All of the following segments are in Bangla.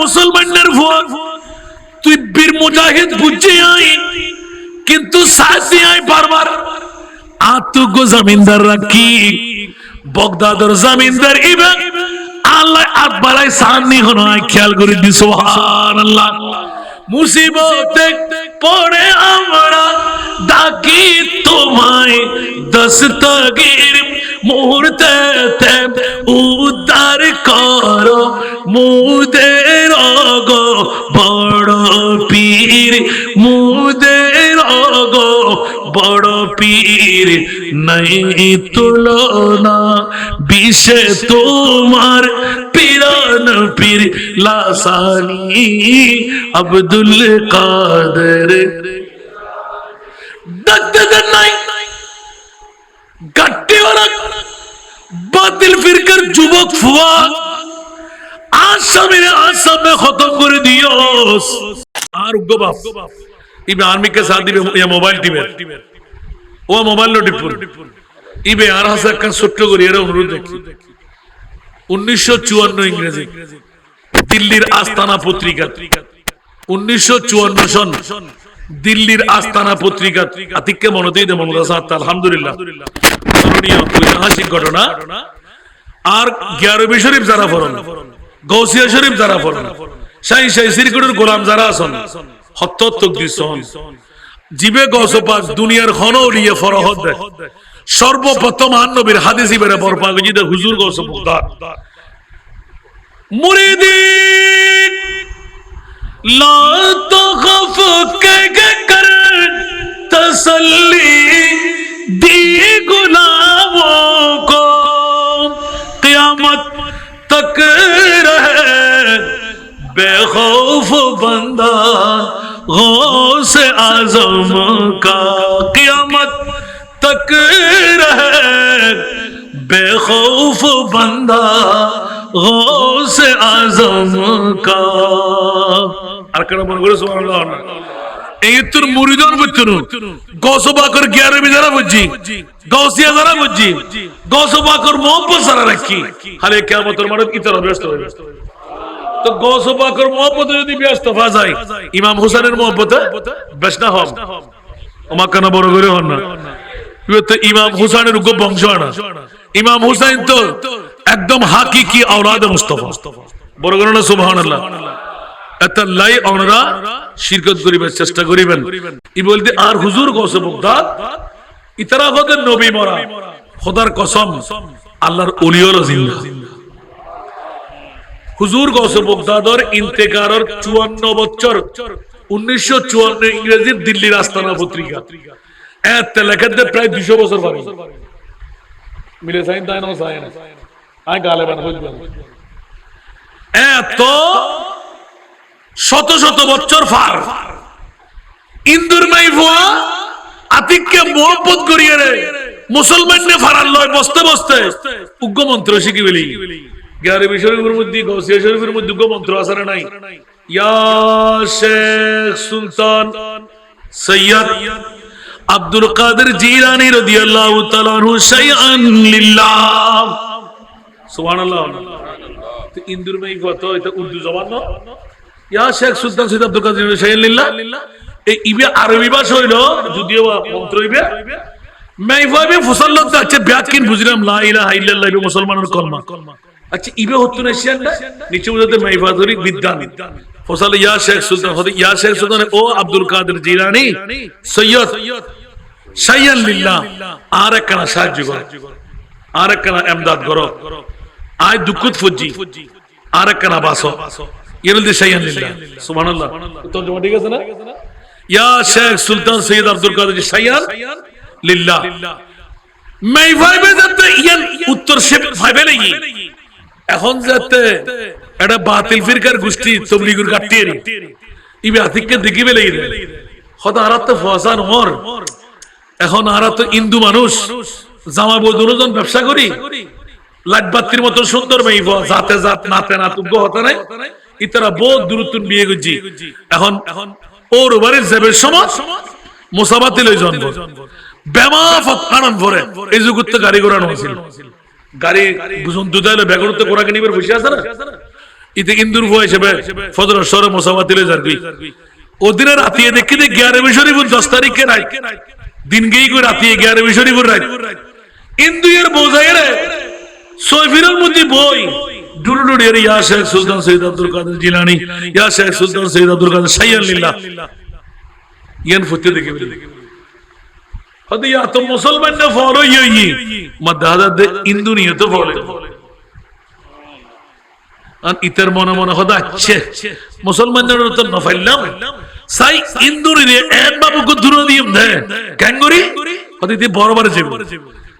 মুসলমানের ভোর। তুই বীর মুজাহিদ বুঝে আই কিন্তু সাহসী আই বারবার। আতুগো জমিনদাররা কি বগদাদর জমিনদার ইবেন আল্লাহ আকবারাই সামনে হন আই খেয়াল করে দিছো সুবহানাল্লাহ। মুসিবতে পড়ে আমরা ডাকি তোমায় দস্তগীর মুহূর্তে উদ্ধার কর। মুদের গো বড় পীর, মুদের গো বড় পীর নাই তুলনা, বিষে তোমার পীরান পীর লাসানি, আব্দুল কাদের। নাই। গাট্টি ওরা বাতিল ফিরকার যুবক ফুয়া, আসামের আসামে খতম করে দিও আর উগ্র বাপ আর্মি কে সাথ দিবে মোবাইল টিমের। ও মোবাইল নো টিপুর ইবে আর একটা ছোট্ট করে, এরা অনুরোধ দেখি উনিশশো চুয়ান্ন ইংরেজি। দিল্লির আস্তানা পত্রিকা। উনিশশো চুয়ান্ন সন। দিল্লির আস্তানা পত্রিকা। আতিককে মনতেই দেব আলহামদুলিল্লাহ। ঘটনা। আর গিয়ারবি শরীফ যারা ফরন গৌসিয়া শরীফ যারা ফরন সাই সাই সিরকুটের গোলাম যারা আছেন হত্তক দিছন জিবে গসপাস দুনিয়ার খন উড়িয়ে ফরহত সর্বপ্রথম আন্নবীর হাদিসি বেড়ে পর পাগজিদের হুজুর গসপার মুরিদি লা কে তসল্লি দি গুলামো কো তক রহে বেখৌফ বন্দা গো आजम का कियामत तक रहे बेखौफ बंदा गौस आजम का। আর কেন মনে করে সুবহানাল্লাহ? এই তোর মুরিদন বুঝছুন গৌসবাকর গিয়ারে বিজারা বুঝছি গৌসিয়া যারা বুঝছি গৌসবাকর মোহাম্মদ সারা রাখি। হালে কেমন তোর মানুষ কি তোর ব্যস্ত তো যদি যায়, ইমাম হম ওমা কেন বড় করে হন না। ইমাম বংশ ইমাম তো একদম আওলাদ মুস্তফা। বড় করে না এত লাই ওনারা শিরকত করিবার চেষ্টা করিবেন। ই বলতে, আর হুজুর গৌসে বগদাদ ইতারা হতে নবী মরা। খোদার কসম, আল্লাহর ওলিয়ল জিন্দা। হুজুর গৌসে বগদাদর ইন্তেকারর চুয়ান্ন বছর। উনিশশো চুয়ান্ন ইংরেজি দিল্লির আস্তানা পত্রিকা। লেখাতে প্রায় দুশো বছর পারে মিলে সাইন তাই না সাইন আয় গালেবান বুঝবেন এত শত শত বছর ফার। ইন্দুর মাই ভুয়া, আতিককে মোহব্বত করিয়ে রে। মুসলমান নে ফারার লয় বসতে বসতে উগ্র মন্ত্র শিখি বলি। গ্যারে শরীফের মধ্যে গৌসিয়া শরীফের মধ্যে উগ্র মন্ত্র আছে নাই ইয়া শেখ সুলতান সৈয়দ আব্দুল কাদের জিলানী রাদিয়াল্লাহু তাআলা আনহু শাইআন লিল্লাহ সুবহানাল্লাহ তো ইন্দুর মেই কত এটা উর্দু জবান না ইয়া শেখ সুলতান সৈয়দ আব্দুল কাদের শাইআন লিল্লাহ এই ইবে আরবি ভাষা হইল যদিও মন্ত্র হইবে ব্যাকিন বুঝলাম লা ইলাহা ইল্লাল্লাহ মুসলমানের কলমা আচ্ছা ইবে হতো না শিয়ানটা নিচে বুঝাতে মাইফাদরি বিদ্যান ফসল ইয়া শেখ সুলতান হতে ইয়া শেখ সুলতান ও আব্দুল কাদের জিলানি সৈয়দ শাইয়ান লিল্লাহ আর একখানা সাহায্য করো। আর একখানা এমদাদ করো। আয় দুঃখত ফুজি আর একখানা বাসো মধ্যে শাইয়ান লিল্লাহ। সুবহানাল্লাহ। তর্জমা ঠিক আছে না? ইয়া শেখ সুলতান সৈয়দ আব্দুল কাদের শাইয়ান লিল্লাহ। মাই ভাইবে যাতে ইয়ান উত্তর সে ভাইবে লাগি এখন যাতে এটা বাতিল ফিরকার গোষ্ঠী তবলিগুর কাটিয়ে ইবে আতিককে দেখিবে লাগি হয়তো আর তো ফসান হর এখন আর তো হিন্দু মানুষ, জামা বই দুজন ব্যবসা করি লাইট বাতির মতো সুন্দর মেয়ে জাতে জাত, নাতে না তুগ্য হতে নাই। ইতারা বহুত দূরত্ব বিয়ে করছি। এখন এখন ওর বাড়ির যাবে সময় মুসাবাতি লই জন্ম। বেমা ফতকানন ভরে। এই যুগত গাড়ি ঘোড়া হয়েছিল গাড়ি বুঝুন দুধাইলে ব্যাগরতে কোরআকে নিবার বসে আছে না? ইতে ইন্দুর ফুয়া হিসেবে ফজর সরে মোসাফা দিলে যারবি ওদিনে রাতিয়ে দেখি যে গিয়ারবি শরীফুর দশ তারিখে রাই দিন গেই করে রাতিয়ে গিয়ারবি শরীফুর রাই ইন্দু বোঝাই রে সৈফিরের মধ্যে বই ডুরু ডুরু শেখ সুলতান সৈয়দ আব্দুল কাদের জিলানি শেখ সুলতান সৈয়দ আব্দুল কাদের সাইয়াল লিল্লাহ। ইয়ান ফুতে দেখে মুসলমান না ফলো মধ্যে ইন্দু নিয়ে তো ফলো আর ইতার মনে মনে আচ্ছে মুসলমানদের তো নফাইলাম সাই ইন্দুরি রে এক বাবুকে দূর দিয়ে দেয় ক্যাঙ্গুরি বড় বড়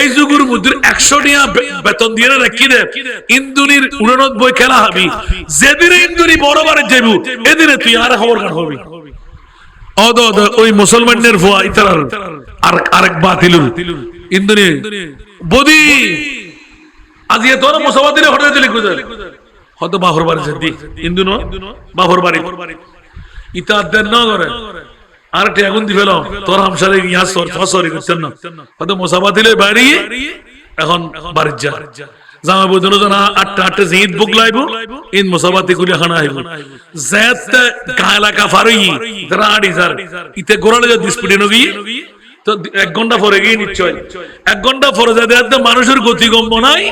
এই যুগের মধ্যে একশো টিয়া বেতন দিয়ে রাখি দে ইন্দুনির উননব্বই খেলা হবি। যেদিনে ইন্দুনি বড় বারে যাবি এদিনে তুই আর খবর কাট হবি? ওই মুসলমানের ফোয়া ইতার আর আরেক বাতিলুর ইন্দুনি, বদি, আজ এ মুসলমান দিলে হঠাৎ দিলে কুদার হয়তো বাহর বাড়ি বাহর বাড়ি। ইতা দেন না করে আর একটা আগুন দি ফেলো। তোর হামসারে সর করছেন না। হয়তো মোসাফা দিলে বাড়ি, এখন বাড়ির যা। জামা বদল বুক নগি তো এক ঘণ্টা নিশ্চয়। এক ঘণ্টা নাই,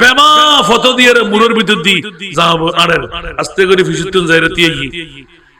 বেমা ফটো দিয়ে মুরের ভিতর দি যাব আড়ের আস্তে করে ফিসুত্তন যাই রাতিয়ে গিয়ে। হয়তো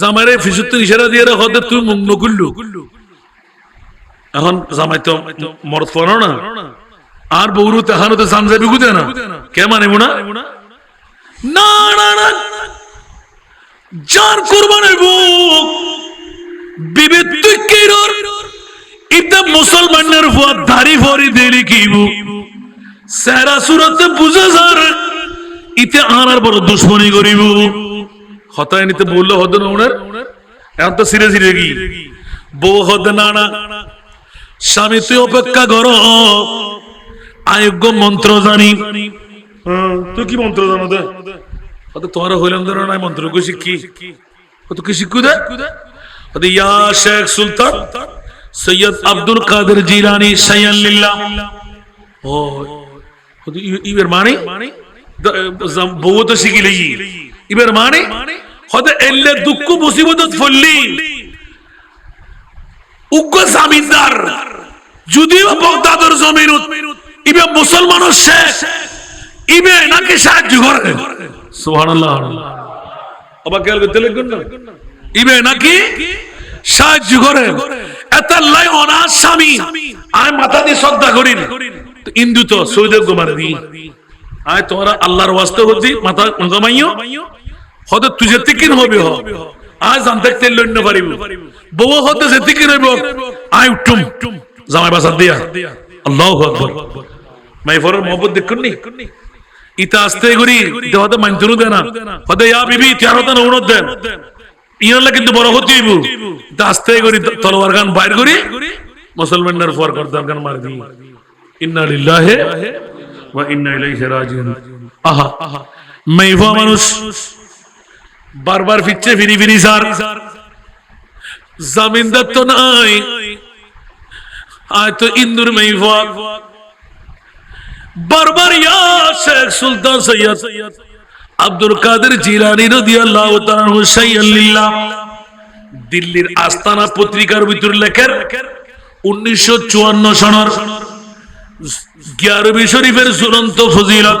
জামাইরে ফিসুত্তর ইশারা দিয়ে রে হতে তুই মুগ্ন করলু এখন জামাই তো মরত পড়ো না। আর বউরু তেহানো তো জান যাবি গুদে না। কে মানে না? না না না। যার বুক তুই কেরর মুসলমানের দাড়ি ফরি দেরি কিবু বুঝে যার, ইতে আনার বড় দুশ্মনী করিব হতায় নিতে বলল হদ না ওনার এখন তো সিরে সিরে কি? বউ হদ না না। স্বামী তুই অপেক্ষা কর। আয়োগ্য মন্ত্র জানি। হ্যাঁ, তুই কি মন্ত্র জানো দে? তোমার হইলাম ধরো নাই মন্ত্র কই শিখি কত কি শিখু দে? ইয়া শেখ সুলতান সৈয়দ আব্দুল কাদের জিলানি সাইয়ান লিল্লাহ। ও ইবের মানে? বউ তো শিখিলে ইবের মানে? হয়তো এলে দুঃখ মুসিবত ফললি। উগ্র জামিনদার, যদিও বগদাদর জমিন, ইবে মুসলমানও শেষ ইবে নাকি সাহায্য করে। সুবহানাল্লাহ। আবার খেয়াল করতে লাগবেন না ইবে নাকি সাহায্য করে। এত লাই অনাথ স্বামী আমি মাথা দিয়ে শ্রদ্ধা করি ইন্দু তো সৌদেব কুমার দি আয় তোমরা আল্লাহর ওয়াস্তে হতি মাথা জমাইও হয়তো তুই তিকিন হবে আয় জানতে তেল লন্য পারিব বউ। হতে যে তিকিন হইব। আয় উঠুম। জামাই বাসার দিয়া। আল্লাহু আকবার। মাই ফরের দেখুন নি? ইতা আস্তে করি ইতা হতে মানতুনু দেনা হতে ইয়া বিবি তিয়ার হতে নউনত দেন। ইয়নলা কিন্তু বড় হতে হইব। ইতা আস্তে করি তলোয়ার গান বাইর করি। মুসলমানের ফর গান মার দি ইন্না লিল্লাহি ওয়া ইন্না ইলাইহি রাজিউন। আহা। মাইফা মানুষ। বারবার ফিরছে ফিরি ফিরি স্যার। জামিনদার তো নাই। আয় তো ইন্দুর মাইফা বারবার ইয়া শেখ সুলতান সৈয়দ আব্দুল কাদের জিলানি রাদিয়াল্লাহু তাআলা আনহু সাইয়্যান লিল্লাহ দিল্লির আস্তানা পত্রিকার ভিতর লেখের 1954 সনের গিয়ারবি শরীফের চূড়ান্ত ফজিলত।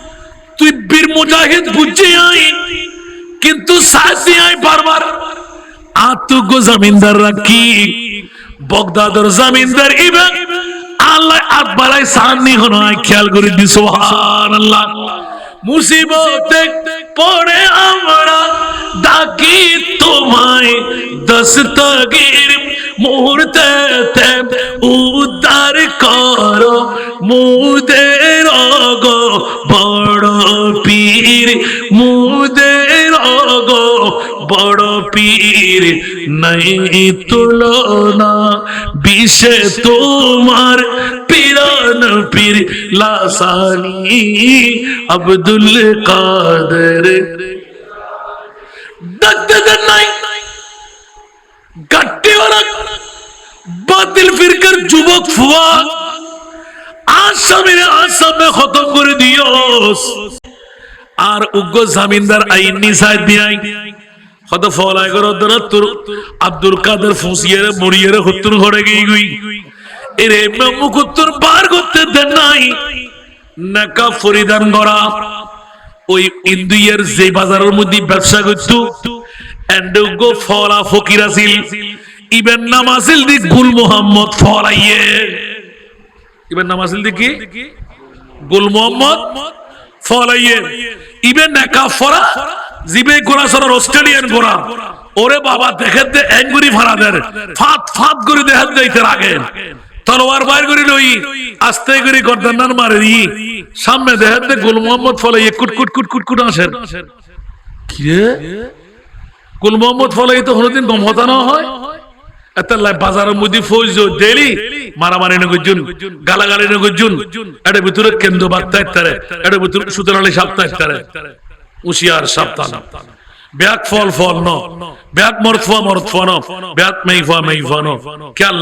তুই বীর মুজাহিদ বুঝছে আই কিন্তু সাথে আই বারবার। আতুগো জমিনদার রাখি, বগদাদর জমিনদার ইবেন আল্লাহ আকবারাই সামনে হনো খেয়াল করে দি, সুবহানাল্লাহ। মুসিবতে পড়ে আমরা, ডাকি তোমায় দস্তগীর মুহূর্তে উদ্ধার করো। মুদের গো বড় পীর। মুদের গো বড় পীর। নাই তুলনা, বিষে তোমার পীরান পীর লাসানি। আব্দুল কাদের। ডাকতে দেন নাই বাতিল ফিরকার যুবক ফুয়া, আসামের আসামে খতম করে দিও। আর উগ্র জামিনদার আইন দিয়াই। কত ফলাই করো তোর আব্দুল কাদের ফুসিয়ে মরিয়ে হত্তর ঘরে গিয়ে গুই। এর মুকুত্তর বার করতে দেন নাই। নাকা ফরিদান গড়া। ওই ইন্দুয়ের যে বাজারের মধ্যে ব্যবসা করতো এন্ডুগো ফলা ফকির আছিল। ইবেন নাম আছিল দি গুল মোহাম্মদ ফলাইয়ে ইবেন নাম আছিল কি? গুল মোহাম্মদ ফলাইয়ে ইবেন নাকা ফরা, জিবে গোড়া সরার অস্ট্রেলিয়ান গোড়া ওরে বাবা দেখে দে, এঙ্গুরি ফারাদের। ফাত ফাত করে দেখে দেইতে আগে। তলোয়ার বাইর করে লই, আস্তে করে গর্দান মারে দি। সামনে দেখে দে গুল মোহাম্মদ ফলাইয়ে কুট কুট কুট কুট কুট আসেন। কি রে? গুল মোহাম্মদ ফলাই তো কোনোদিন গম হতা না হয়? এত লাই বাজারের মধ্যে ফৌজ ডেলি মারামারি না গুজুন গালাগালি এটা ভিতরে কেন্দ্র বার্তা এটা ভিতরে সাপ্তাহ উশিয়ার সাবধান ব্যাক ফল ফল ন ব্যাক মরত ফা মরত ফা ন ব্যাক মেই ফা মেই ফা ন খেয়াল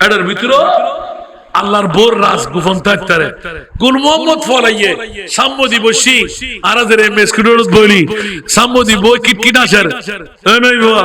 এটার ভিতরে আল্লাহর বোর রাজ গুফন থাকতারে গুল মোহাম্মদ ফলাইয়ে আরাজের এম এস বলি সাম্মদি বই কিট কিট আসার। এ নাই বাবা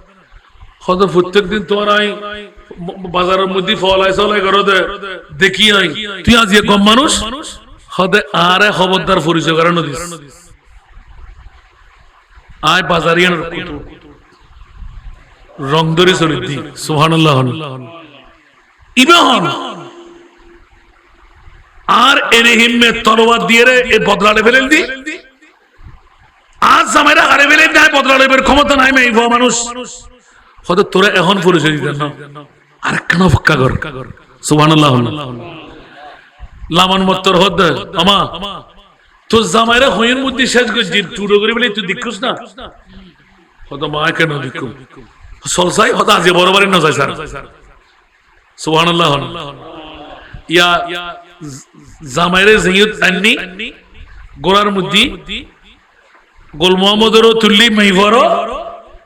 হদ প্রত্যেক দিন তোমার আই বাজারের মধ্যে ফল আই চলাই করো দেখি আই তুই আজ কম মানুষ আরে খবরদার পরিচয় আয় চলিত সুহানুল্লাহ ইবাহন আর এনে হিম্মে তরোয়ার দিয়ে রে এ বদলালে ফেলেন দি আজ জামাইরা ফেলেন বদলালে ক্ষমতা নাই মেয়ে মানুষ হয়তো তোরা এখন পরিচয় দিতেন না। আর কেন ফক্কা কর? সুবহানাল্লাহ লামান মত্তর হদ আমা, তোর জামাইরা হইয়ের মধ্যে শেষ করছি টুডো করে বলে তুই দেখছিস না। হয়তো মা কেন দেখু সলসাই হয়তো আজ বড় বাড়ি না যায় স্যার। সুবহানাল্লাহ ইয়া জামাইরে জিয়ুত আননি, গোড়ার মধ্যে গোল মোহাম্মদেরও তুল্লি মাইফারও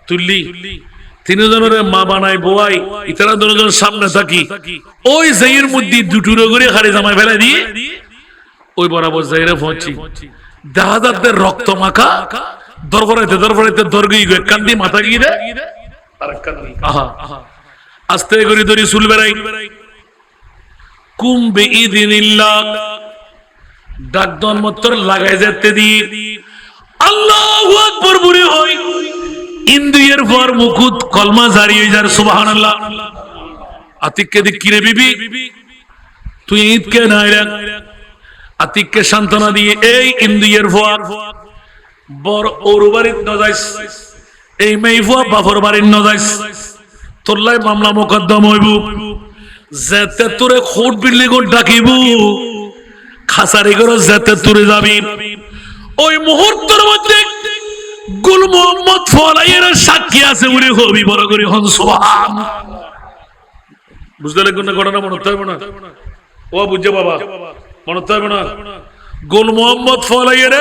তুল্লি। তিনজনের মা বোয়াই ইতারা দুজন সামনে থাকি। ওই মধ্যে জামাই দিয়ে ওই বরাবর পৌঁছি। রক্ত মাখা কান্দি মাথা গিয়ে দে আস্তে করে ধরি চুল বেড়াই। কুম বেঈদিনিল্লাহ ডাক দন মত্তর লাগাই যেতে দি। আল্লাহু ইন্দ্রিয়ের পর মুকুত, কলমা জারি হয়ে যার, সুবহানাল্লাহ। আতিককে দিক কিরে বিবি? তুই ঈদকে নাই আতিককে সান্ত্বনা দিয়ে এই ইন্দ্রিয়ের পর বড় ওরবারিত নজাইস, এই মেইফুয়া বাফর বাড়ির নজাইস। তোল্লাই মামলা মোকদ্দম হইব। যেতে তোরে খোট বিল্লি কোন ডাকিব। খাসারি করে যেতে তোরে যাবি। ওই মুহূর্তের মধ্যে গুল মোহাম্মদ ফলাইয়ের সাক্ষী আছে, উনি হবি, বড় করে হন সোহান বুঝতে লাগবে না ঘটনা? মনে হবে না? ও, বুঝছে বাবা। মনে হবে না? মোহাম্মদ ফলাইয়ের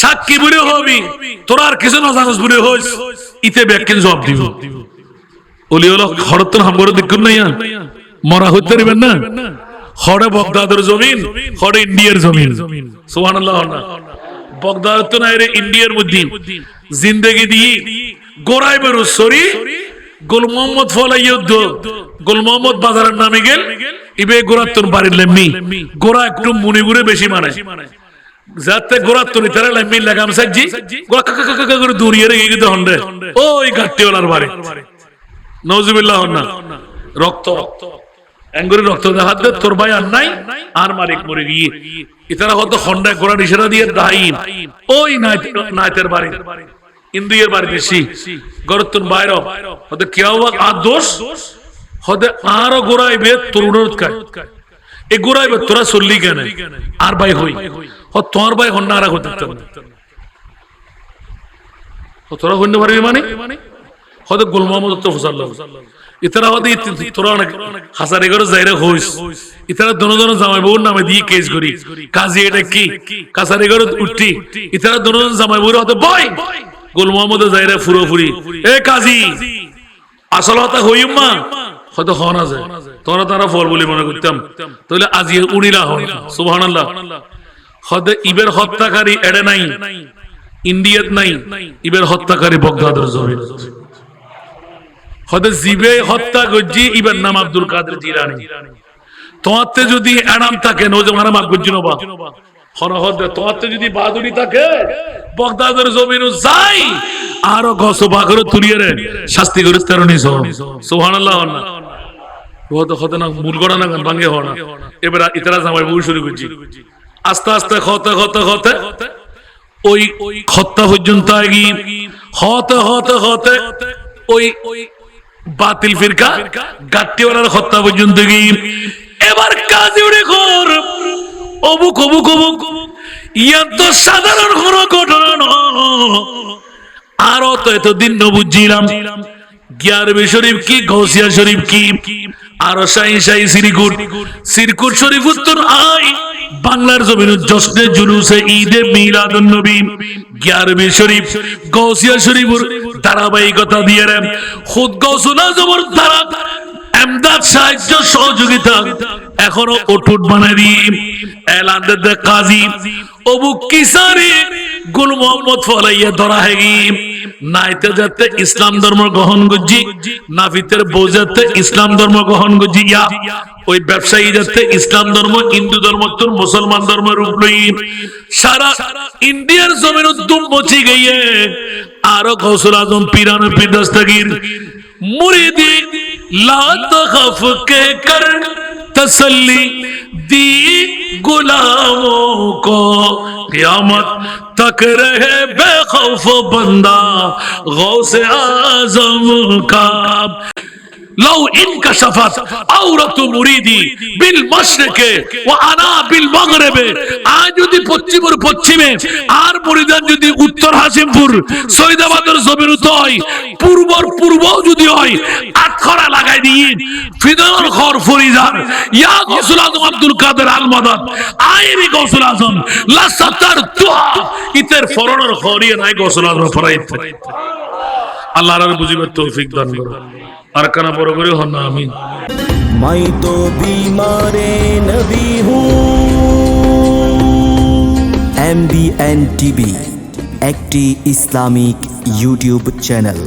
সাক্ষী হবি। তোর আর কিছু না জানোস বুড়ি হইস। ইতে ব্যাখ্যান জবাব দিব। ওলি হলো হরতন হামগর দেখুন না মরা হইতে পারবেন না? হরে বগদাদের জমিন হরে ইন্ডিয়ার জমিন। সুবহানাল্লাহ না না। এর ইন্ডিয়ার মধ্যে জিন্দেগি দিয়ে গোড়ায় বেরো, সরি। গোল মোহাম্মদ ফলাই যুদ্ধ। গোল মোহাম্মদ বাজারের নামে গেল। ইবে গোড়ার বাড়ির লেম্মি। গোড়া একটু মুনি গুড়ে বেশি মানে যাতে গোড়ার তোর লেম্মি লাগাম সাজি গোড়া কাকা কাকা করে দৌড়িয়ে রেখে গেতে হন্ডে ওই গাট্টিওয়ালার বাড়ি। নজুবিল্লাহ না। রক্ত। অ্যাঙ্গুরি রক্ত দেখাত তোর ভাই আর নাই, আর মালিক মরে গিয়ে। ইতারা হয়তো খন্ডায় গোড়া ইশারা দিয়ে দাইন ওই নাইতের বাড়ি। ইন্দিয়ের বাড়ি বেশি গরতুন বাইর হতে কেউ আর দোষ? হতে আরও গোড়াইবে তোর এ গোড়াইবে তোরা চললি কেন? আর ভাই হই। তোমার ভাই হন্না আর হতে তোরা হইতে পারবি মানে? হয়তো গোল মোহাম্মদ তো ইতারা ইতি- তোরা অনেক হাসার এগারো যাইরে হইস। ইতারা দোনো দোনো জামাই বউর নামে দিয়ে কেস করি। কাজী এটা কি? কাসার এগারো উঠি ইতারা দোনো দোনো জামাই বউর হয়তো বই গোল মোহাম্মদ যাইরে ফুরো ফুরি এ কাজী, আসল হতা হইম মা। হয়তো হন আছে। তোরা তারা ফল বলে মনে করতাম। তাহলে আজি উনিলা হন। সুবহানাল্লাহ। হয়তো ইবের হত্যাকারী এড়ে নাই। ইন্ডিয়াত নাই। ইবের হত্যাকারী বগদাদের জমিন। হয়তো জিবে হত্যা করছি ইবের নাম আব্দুল কাদের জিরানি তোমাতে যদি এনাম থাকে নবা হরহদ তোমাতে যদি থাকে, বগদাদের জমিন যাই গছ বাঘর তুলিয়ে শাস্তি করে তেরো নিস না। হতে হতে না, মূল না ভাঙ্গে হওয়া এবার ইতারা জামাই বউ শুরু করছি। আস্তে আস্তে হতে হতে হতে ওই হত্যা পর্যন্ত আগি, হতে হতে হতে, ওই বাতিল ফিরকা গাট্টিওয়ালার হত্যা পর্যন্ত গিয়ে। এবার কাজে উড়ে ঘর। অবুক অবুক অবুক ইয়ার তো সাধারণ কোন ঘটনা আরও তো এতদিন ন বুঝছিলাম। গিয়ারবি শরীফ কি গৌসিয়া শরীফ কি? আরও শাহি শাহি সিরিকুট। সিরকুট শরীফ উত্তর আই বাংলার জমিন জশ্নে জুলুসে ঈদে মিলাদুন নবী গিয়ারবি শরীফ গৌসিয়া শরীফের ধারাবাহিকতা দিয়ে খুদ গৌসুল জবর ধারা, এমদাদ সাহায্য সহযোগিতা এখনও অটুট বানাই দিই। এলান কাজী অবু কিসারি গুল মোহাম্মদ ফলাইয়া ধরা হেগি নাইতে যাতে ইসলাম ধর্ম গ্রহণ বউ যাতে ইসলাম ধর্ম গ্রহণ ইয়া ওই ব্যবসায়ী যাতে ইসলাম ধর্ম, হিন্দু ধর্ম তোর মুসলমান ধর্ম রূপ লই। সারা ইন্ডিয়ার জমিন উদ্যম মচি গিয়ে আরও গৌসুল আজম পিরানো পীর দস্তগীর মুরিদি লা তখফ কে কর تسلی دی غلاموں کو قیامت تک رہے بے خوف بندہ غوث اعظم کا۔ লাউ ইনকাশাফাত আওরাতু মুরিদি বিল মাশরিকে ওয়া আনা বিল মাগরিবে। আজ যদি পশ্চিমের পশ্চিমে আর পরিধান যদি উত্তর হাসিমপুর, সৈদাবাদের জমির হয়, পূর্বর পূর্ব যদি হয়, আটখরা লাগাই দিয়ে ফিদার খর ফরিদান ইয়া গসুল আজম আব্দুল কাদের আল মাদান আইবি গসুল আজম, লা সাতার তুহা। ইতের ফরনের খরিয়ে নাই গসুল আজম, ফরাইত। আল্লাহ আর বুঝিবে তৌফিক দান করুন। আর কানা বড় করে হন না আমি মাই তো বিমারে নবি হু। এমবিএন টিভি, একটি ইসলামিক ইউটিউব চ্যানেল।